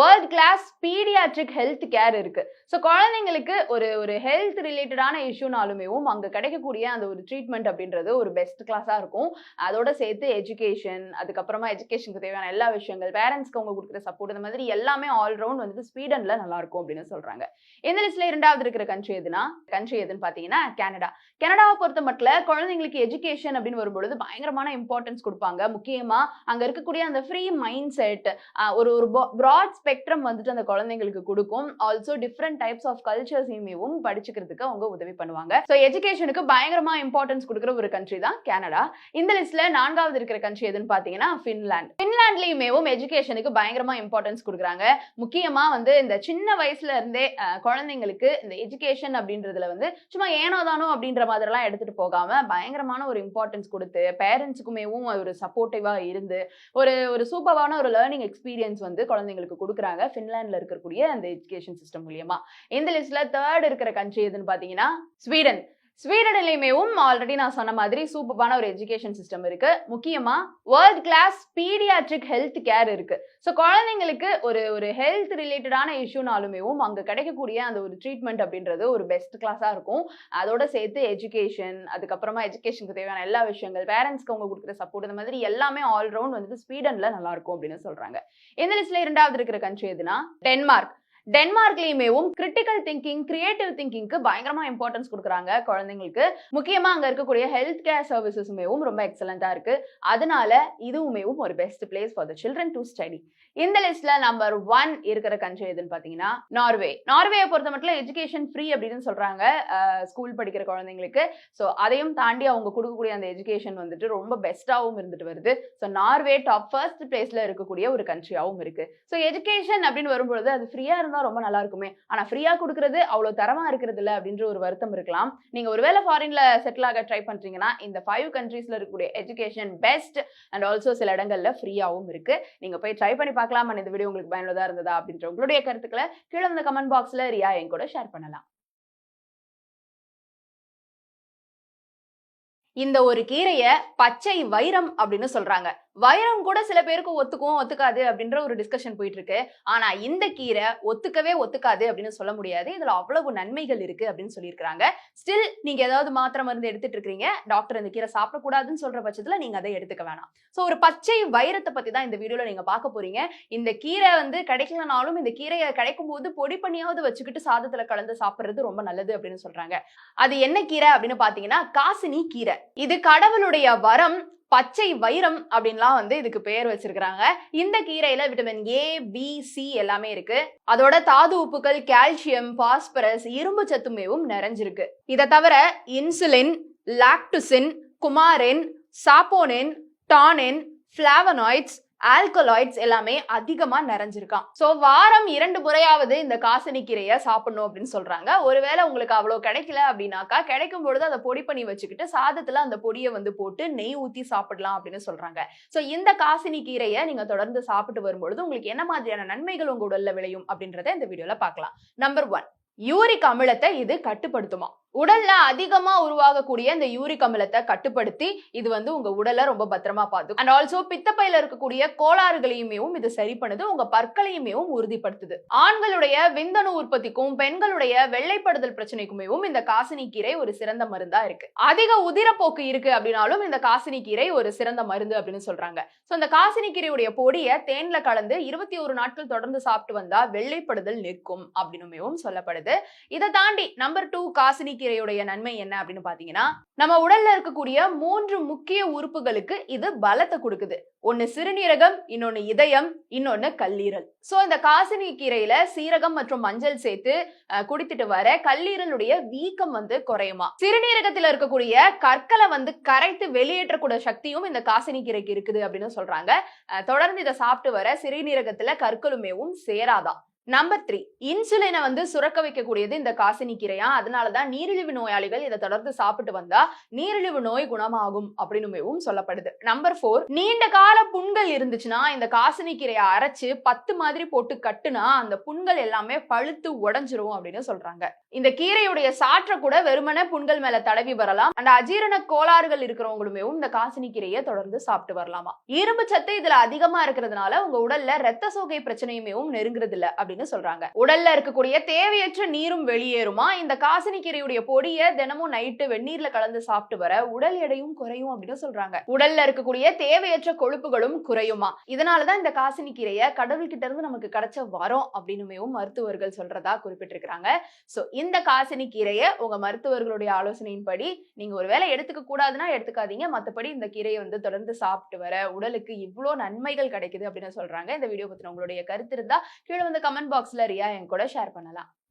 World class paediatric health care இருக்கு. So குழந்தைங்களுக்கு ஒரு ஒரு ஹெல்த் ரிலேட்டடான இஷ்யூனாலுமேவும் அங்கே கிடைக்கக்கூடிய அந்த ஒரு ட்ரீட்மெண்ட் அப்படின்றது ஒரு பெஸ்ட் கிளாஸாக இருக்கும். அதோட சேர்த்து எஜுகேஷன் அதுக்கப்புறமா எஜுகேஷனுக்கு தேவையான எல்லா விஷயங்கள் பேரண்ட்ஸ்க்கு அவங்க கொடுக்குற சப்போர்ட் இந்த மாதிரி எல்லாமே ஆல்ரவுண்ட் வந்துட்டு ஸ்வீடன்ல நல்லா இருக்கும் அப்படின்னு சொல்றாங்க. இந்த லிஸ்ட்ல இரண்டாவது இருக்கிற கண்ட்ரி எதுனா? கண்ட்ரி எதுன்னு பார்த்தீங்கன்னா கனடா கனடாவை பொறுத்த மட்டும் குழந்தைங்களுக்கு எஜுகேஷன் அப்படின்னு வரும்பொழுது பயங்கரமான இம்பார்ட்டன்ஸ் கொடுப்பாங்க. முக்கியமா அங்க இருக்கக்கூடிய அந்த ஃப்ரீ மைண்ட் செட் ஒரு ஒரு ப்ராட் ஸ்பெக்ட்ரம் வந்துட்டு அந்த குழந்தைங்களுக்கு கொடுக்கும். ஆல்சோ டிஃப்ரெண்ட் டைப்ஸ் ஆஃப் கல்ச்சர்ஸையுமேவும் படிச்சுக்கிறதுக்கு அவங்க உதவி பண்ணுவாங்க. ஸோ எஜுகேஷனுக்கு பயங்கரமா இம்பார்ட்டன்ஸ் கொடுக்குற ஒரு கண்ட்ரி தான் கனடா இந்த லிஸ்ட்ல நான்காவது இருக்கிற கண்ட்ரி எதுன்னு பாத்தீங்கன்னா ஃபின்லாண்ட் ஃபின்லாண்ட்லயுமேவும் எஜுகேஷனுக்கு பயங்கரமா இம்பார்ட்டன்ஸ் கொடுக்குறாங்க. முக்கியமா வந்து இந்த சின்ன வயசுல இருந்தே குழந்தைங்களுக்கு இந்த எஜுகேஷன் அப்படின்றதுல வந்து சும்மா ஏனோ தானோ அப்படின்ற மாதிரிலாம் எடுத்துட்டு போகாம பயங்கரமான ஒரு இம்பார்ட்டன்ஸ் கொடுத்து பேரண்ட்ஸுக்குமேவும் ஒரு சப்போர்ட்டிவா இருந்து ஒரு ஒரு சூப்பரான ஒரு லேர்னிங் எக்ஸ்பீரியன்ஸ் வந்து குழந்தைங்களுக்கு கொடுக்குறாங்க ஃபின்லாண்ட்ல இருக்கக்கூடிய அந்த எஜுகேஷன் சிஸ்டம் மூலியமா. இந்த லிஸ்ட்ல தேர்ட் இருக்கிற கண்ட்ரி எதுன்னு பாத்தீங்கன்னா ஸ்வீடன் ஸ்வீடன்லையுமேவும் ஆல்ரெடி நான் சொன்ன மாதிரி சூப்பரான ஒரு எஜுகேஷன் சிஸ்டம் இருக்கு. முக்கியமா world class paediatric health care இருக்கு. ஸோ குழந்தைங்களுக்கு ஒரு ஒரு ஹெல்த் ரிலேட்டடான இஷ்யூனாலுமேவும் அங்கே கிடைக்கக்கூடிய அந்த ஒரு ட்ரீட்மெண்ட் அப்படின்றது ஒரு பெஸ்ட் கிளாஸாக இருக்கும். அதோட சேர்த்து எஜுகேஷன் அதுக்கப்புறமா எஜுகேஷனுக்கு தேவையான எல்லா விஷயங்கள் பேரண்ட்ஸ்க்கு அவங்க கொடுக்குற சப்போர்ட் இந்த மாதிரி எல்லாமே ஆல்ரவுண்ட் வந்துட்டு ஸ்வீடன்ல நல்லா இருக்கும் அப்படின்னு சொல்றாங்க. இந்த லிஸ்ட்ல இரண்டாவது இருக்கிற கண்ட்ரி எதுனா டென்மார்க் டென்மார்க்லயுமேவும் கிரிட்டிக்கல் திங்கிங் கிரியேட்டிவ் திங்கிங்க்கு பயங்கரமா இம்பார்ட்டன்ஸ் கொடுக்குறாங்க குழந்தைங்களுக்கு. முக்கியமா அங்க இருக்கக்கூடிய ஹெல்த் கேர் சர்வீசஸுமேவும் ரொம்ப எக்ஸலண்டா இருக்கு. அதனால இதுவுமேவும் ஒரு best place for the children to study இந்த லிஸ்ட்ல நம்பர் ஒன் இருக்கிற கண்ட்ரி எதுன்னு பாத்தீங்கன்னா நார்வே நார்வேயை பொறுத்த மட்டும் எஜுகேஷன் ஃப்ரீ அப்படின்னு சொல்றாங்க ஸ்கூல் படிக்கிற குழந்தைங்களுக்கு. ஸோ அதையும் தாண்டி அவங்க கொடுக்கக்கூடிய அந்த எஜுகேஷன் வந்துட்டு ரொம்ப பெஸ்ட்டாகவும் இருந்துட்டு வருது. ஸோ நார்வே டாப் ஃபர்ஸ்ட் பிளேஸ்ல இருக்கக்கூடிய ஒரு கண்ட்ரியாகவும் இருக்கு. ஸோ எஜுகேஷன் அப்படின்னு வரும்பொழுது அது ஃப்ரீயா இருந்தா ரொம்ப நல்லா இருக்குமே. ஆனா ஃப்ரீயா கொடுக்கறது அவ்வளவு தரமா இருக்கிறது இல்ல அப்படின்ற ஒரு வருத்தம் இருக்கலாம். நீங்க ஒருவேளை ஃபாரின்ல செட்டில் ஆக ட்ரை பண்றீங்கன்னா இந்த ஃபைவ் கண்ட்ரீஸ்ல இருக்கக்கூடிய எஜுகேஷன் பெஸ்ட் அண்ட் ஆல்சோ சில இடங்கள்ல ஃப்ரீயாவும் இருக்கு. நீங்க போய் ட்ரை பண்ணி பார்க்கலாம். இந்த வீடியோ உங்களுக்கு பயனுள்ளதா இருந்ததா அப்படின்ற உங்களுடைய கருத்துக்களை கீழே இந்த கமெண்ட் பாக்ஸ்ல ரியா என் கூட ஷேர் பண்ணலாம். இந்த ஒரு கீரைய பச்சை வைரம் அப்படின்னு சொல்றாங்க. வைரம் கூட சில பேருக்கு ஒத்துக்கும் ஒத்துக்காது அப்படின்ற ஒரு டிஸ்கஷன் போயிட்டு இருக்கு ஆனா இந்த கீரை ஒத்துக்கவே ஒத்துக்காது அப்படின்னு சொல்ல முடியாது. இதுல அவ்வளவு நன்மைகள் இருக்கு அப்படின்னு சொல்லியிருக்காங்க ஸ்டில் நீங்க ஏதாவது மாத்திரை மருந்து எடுத்துட்டு இருக்கீங்க டாக்டர் இந்த கீரை சாப்பிடக்கூடாதுன்னு சொல்ற பட்சத்துல நீங்க அதை எடுத்துக்க வேணாம். ஸோ ஒரு பச்சை வைரத்தை பத்தி தான் இந்த வீடியோல நீங்க பார்க்க போறீங்க. இந்த கீரை வந்து கிடைக்கலனாலும் இந்த கீரையை கிடைக்கும் போது பொடி பண்ணியாவது வச்சுக்கிட்டு சாதத்துல கலந்து சாப்பிடுறது ரொம்ப நல்லது அப்படின்னு சொல்றாங்க. அது என்ன கீரை அப்படின்னு பாத்தீங்கன்னா காசினி கீரை. இது கடவுளுடைய வரம் பச்சை வைரம் அப்படின்லாம் வந்து இதுக்கு பெயர் வச்சிருக்கிறாங்க. இந்த கீரையில விட்டமின் ஏ பி சி எல்லாமே இருக்கு. அதோட தாது உப்புக்கள் கால்சியம் பாஸ்பரஸ் இரும்பு சத்துமேவும் நிறைஞ்சிருக்கு. இதை தவிர இன்சுலின் லாக்டுசின் குமாரின் சாப்போனின் டானின் ஃபிளாவனாய்ட்ஸ் ஆல்கலாய்ட்ஸ் எல்லாமே அதிகமாக நிறைஞ்சிருக்கான் ஸோ வாரம் இரண்டு முறையாவது இந்த காசனி கீரையை சாப்பிடணும் அப்படின்னு சொல்றாங்க. ஒருவேளை உங்களுக்கு அவ்வளோ கிடைக்கல அப்படின்னாக்கா கிடைக்கும் பொழுது அதை பொடி பண்ணி வச்சுக்கிட்டு சாதத்தில் அந்த பொடியை வந்து போட்டு நெய் ஊற்றி சாப்பிடலாம் அப்படின்னு சொல்றாங்க. ஸோ இந்த காசினி கீரையை நீங்கள் தொடர்ந்து சாப்பிட்டு வரும்பொழுது உங்களுக்கு என்ன மாதிரியான நன்மைகள் உங்கள் உடலில் விளையும் அப்படின்றத இந்த வீடியோவில் பார்க்கலாம். நம்பர் ஒன் யூரிக் அமிலத்தை இது கட்டுப்படுத்துமா? உடல்ல அதிகமா உருவாகக்கூடிய இந்த யூரிக் அமிலத்தை கட்டுப்படுத்தி இது வந்து உங்க உடலை ரொம்ப பத்திரமா பார்த்துக்கும் அண்ட் ஆல்சோ பித்தப்பையில இருக்கக்கூடிய கோளாறுகளையுமேவும் இது சரி பண்ணுது உங்க பற்களையுமேவும் உறுதிப்படுத்துது. ஆண்களுடைய விந்தணு உற்பத்திக்கும் பெண்களுடைய வெள்ளைப்படுதல் பிரச்சனைக்குமேவும் இந்த காசினி கீரை ஒரு சிறந்த மருந்தா இருக்கு. அதிக உதிரப்போக்கு இருக்கு அப்படின்னாலும் இந்த காசினி கீரை ஒரு சிறந்த மருந்து அப்படின்னு சொல்றாங்க. சோ இந்த காசினி கீரையுடைய பொடியை தேன்ல கலந்து இருபத்தி ஒரு நாட்கள் தொடர்ந்து சாப்பிட்டு வந்தா வெள்ளைப்படுதல் நிற்கும் அப்படின்னுமேவும் சொல்லப்படுது. இதை தாண்டி நம்பர் டூ காசினி கீரையுடைய நன்மை என்ன அப்படின்னு பாத்தீங்கன்னா நம்ம உடல்ல இருக்கக்கூடிய மூன்று முக்கிய உறுப்புகளுக்கு இது பலத்தை கொடுக்குது. ஒன்னு சிறுநீரகம் இன்னொன்னு இதயம் இன்னொன்னு கல்லீரல். சோ இந்த காசினி கீரையில சீரகம் மற்றும் மஞ்சள் சேர்த்து குடித்துட்டு வர கல்லீரலுடைய வீக்கம் வந்து குறையுமா? சிறுநீரகத்துல இருக்கக்கூடிய கற்களை வந்து கரைத்து வெளியேற்றக்கூடிய சக்தியும் இந்த காசினி கீரைக்கு இருக்குது அப்படின்னு சொல்றாங்க. தொடர்ந்து இதை சாப்பிட்டு வர சிறுநீரகத்துல கற்களுமேவும் சேராதான் நம்பர் த்ரீ இன்சுலினை வந்து சுரக்க வைக்கக்கூடியது இந்த காசினி கீரையா? அதனாலதான் நீரிழிவு நோயாளிகள் இதை தொடர்ந்து சாப்பிட்டு வந்தா நீரிழிவு நோய் குணமாகும் அப்படின்னுமேவும் சொல்லப்படுது. நம்பர் ஃபோர் நீண்ட கால புண்கள் இருந்துச்சுன்னா இந்த காசினி கீரையை அரைச்சு பத்து மாதிரி போட்டு கட்டுனா அந்த புண்கள் எல்லாமே பழுத்து உடஞ்சிரும் அப்படின்னு சொல்றாங்க. இந்த கீரையுடைய சாற்றை கூட வெறுமன புண்கள் மேல தடவி வரலாம். அந்த அஜீரண கோளாறுகள் இருக்கிறவங்களுமே இந்த காசினி கீரையை தொடர்ந்து சாப்பிட்டு வரலாமா? இரும்பு சத்து இதுல அதிகமா இருக்கிறதுனால உங்க உடல்ல ரத்த சோகை பிரச்சனையுமே நெருங்குறது இல்ல அப்படின்னு சொல்றாங்க. உடல்ல இருக்கக்கூடிய தேவையற்ற நீரும் வெளியேறுமா? இந்த காசினி கீரையுடைய பொடியை தினமும் நைட்டு வெந்நீர்ல கலந்து சாப்பிட்டு வர உடல் எடையும் குறையும் அப்படின்னு சொல்றாங்க. உடல்ல இருக்கக்கூடிய தேவையற்ற கொழுப்புகளும் குறையுமா? இதனாலதான் இந்த காசினி கீரையை கடவுள்கிட்ட இருந்து நமக்கு கிடைச்ச வரோம் அப்படின்னுமேவும் மருத்துவர்கள் சொல்றதா குறிப்பிட்டிருக்கிறாங்க. சோ இந்த காசினி கீரையை உங்க மருத்துவர்களுடைய ஆலோசனையின்படி நீங்க ஒருவேளை எடுத்துக்க கூடாதுன்னா எடுத்துக்காதீங்க. மத்தபடி இந்த கீரையை வந்து தொடர்ந்து சாப்பிட்டு வர உடலுக்கு இவ்வளோ நன்மைகள் கிடைக்குது அப்படின்னு சொல்றாங்க. இந்த வீடியோ பத்தின உங்களுடைய கருத்து இருந்தா கீழே வந்து கமெண்ட் பாக்ஸ்ல ரியா என் கூட ஷேர் பண்ணலாம்.